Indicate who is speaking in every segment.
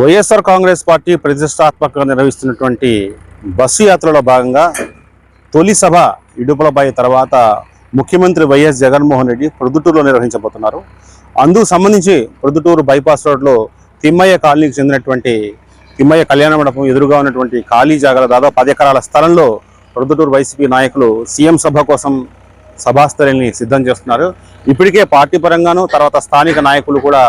Speaker 1: YSR Congress party ప్రతిష్టాత్మకంగా నిర్వహిస్తున్నటువంటి bus యాత్రలో భాగంగా తొలి సభ ఇడుపులపై తర్వాత ముఖ్యమంత్రి వైఎస్ జగన్మోహన్ రెడ్డి ప్రొద్దుటూరులో నిర్వహించబోతున్నారు. అందుకు సంబంధించి ప్రొద్దుటూరు బైపాస్ రోడ్లో తిమ్మయ్య కాలనీకి చెందినటువంటి తిమ్మయ్య కళ్యాణ మండపం ఎదురుగా ఉన్నటువంటి ఖాళీ జాగాల దాదాపు పది ఎకరాల స్థలంలో ప్రొద్దుటూరు వైసీపీ నాయకులు సీఎం సభ కోసం సభాస్థలిని సిద్ధం చేస్తున్నారు. ఇప్పటికే పార్టీ పరంగాను తర్వాత స్థానిక నాయకులు కూడా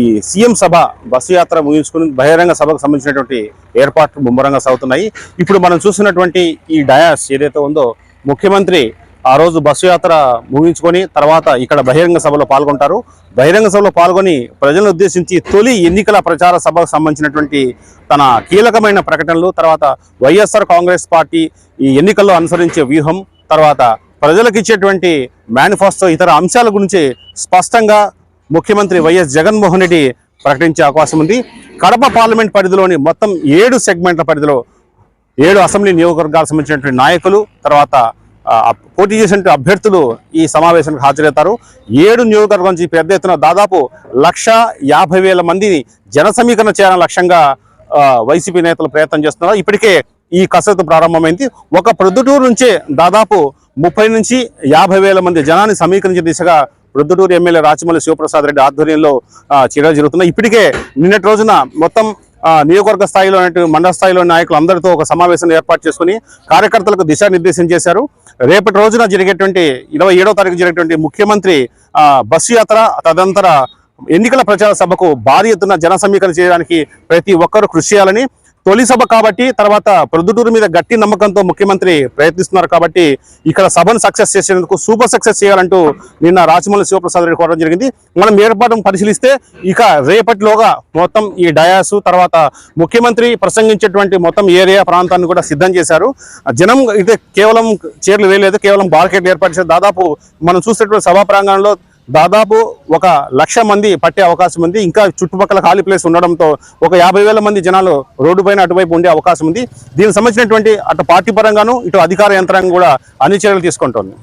Speaker 1: ఈ సీఎం సభ బస్సు యాత్ర ముగించుకుని బహిరంగ సభకు సంబంధించినటువంటి ఏర్పాట్లు ముమ్మరంగా సాగుతున్నాయి. ఇప్పుడు మనం చూసినటువంటి ఈ డయాస్ ఏదైతే ఉందో ముఖ్యమంత్రి ఆ రోజు బస్సు యాత్ర ముగించుకొని తర్వాత ఇక్కడ బహిరంగ సభలో పాల్గొంటారు. బహిరంగ సభలో పాల్గొని ప్రజలను ఉద్దేశించి తొలి ఎన్నికల ప్రచార సభకు సంబంధించినటువంటి తన కీలకమైన ప్రకటనలు తర్వాత వైఎస్ఆర్ కాంగ్రెస్ పార్టీ ఈ ఎన్నికల్లో అనుసరించే వ్యూహం తర్వాత ప్రజలకు ఇచ్చేటువంటి మేనిఫెస్టో ఇతర అంశాల గురించి స్పష్టంగా ముఖ్యమంత్రి వైఎస్ జగన్మోహన్ రెడ్డి ప్రకటించే అవకాశం ఉంది. కడప పార్లమెంట్ పరిధిలోని మొత్తం ఏడు సెగ్మెంట్ల పరిధిలో ఏడు అసెంబ్లీ నియోజకవర్గాలకు సంబంధించినటువంటి నాయకులు తర్వాత పోటీ చేసినటువంటి అభ్యర్థులు ఈ సమావేశానికి హాజరవుతారు. ఏడు నియోజకవర్గం నుంచి పెద్ద ఎత్తున దాదాపు లక్ష యాభై వేల మందిని జన సమీకరణ చేయాలని లక్ష్యంగా వైసీపీ నేతలు ప్రయత్నం చేస్తున్నారు. ఇప్పటికే ఈ కసరత్తు ప్రారంభమైంది. ఒక ప్రొద్దుటూరు నుంచే దాదాపు ముప్పై నుంచి యాభై వేల మంది జనాన్ని సమీకరించే దిశగా రుద్దుటూరు ఎమ్మెల్యే రాచమల్లి శివప్రసాద్ రెడ్డి ఆధ్వర్యంలో చర్యలు జరుగుతున్నాయి. ఇప్పటికే నిన్నటి రోజున మొత్తం నియోజకవర్గ స్థాయిలో మండల స్థాయిలో నాయకులు అందరితో ఒక సమావేశం ఏర్పాటు చేసుకుని కార్యకర్తలకు దిశానిర్దేశం చేశారు. రేపటి రోజున జరిగేటువంటి ఇరవై ఏడో తారీఖు జరిగేటువంటి ముఖ్యమంత్రి బస్సు యాత్ర తదనంతర ఎన్నికల ప్రచార సభకు భారీ ఎత్తున జన సమీకరణ చేయడానికి ప్రతి ఒక్కరూ కృషి చేయాలని తొలి సభ కాబట్టి తర్వాత ప్రొద్దుటూరు మీద గట్టి నమ్మకంతో ముఖ్యమంత్రి ప్రయత్నిస్తున్నారు కాబట్టి ఇక్కడ సభను సక్సెస్ చేసేందుకు సూపర్ సక్సెస్ చేయాలంటూ నిన్న రాజమౌళి శివప్రసాద్ రెడ్డి కోరడం జరిగింది. మనం ఏర్పాటు పరిశీలిస్తే ఇక రేపటిలోగా మొత్తం ఈ డయాసు తర్వాత ముఖ్యమంత్రి ప్రసంగించేటువంటి మొత్తం ఏరియా ప్రాంతాన్ని కూడా సిద్ధం చేశారు. ఆ జనం అయితే కేవలం చీరలు వేయలేదు కేవలం బార్కెట్లు ఏర్పాటు చేశారు. దాదాపు మనం చూసేటువంటి సభా ప్రాంగణంలో దాదాపు ఒక లక్ష మంది పట్టే అవకాశం ఉంది. ఇంకా చుట్టుపక్కల ఖాళీ ప్లేస్ ఉండడంతో ఒక యాభై వేల మంది జనాలు రోడ్డు పైన అటువైపు ఉండే అవకాశం ఉంది. దీనికి సంబంధించినటువంటి అటు పార్టీ పరంగాను ఇటు అధికార యంత్రాంగం కూడా అన్ని చర్యలు తీసుకుంటోంది.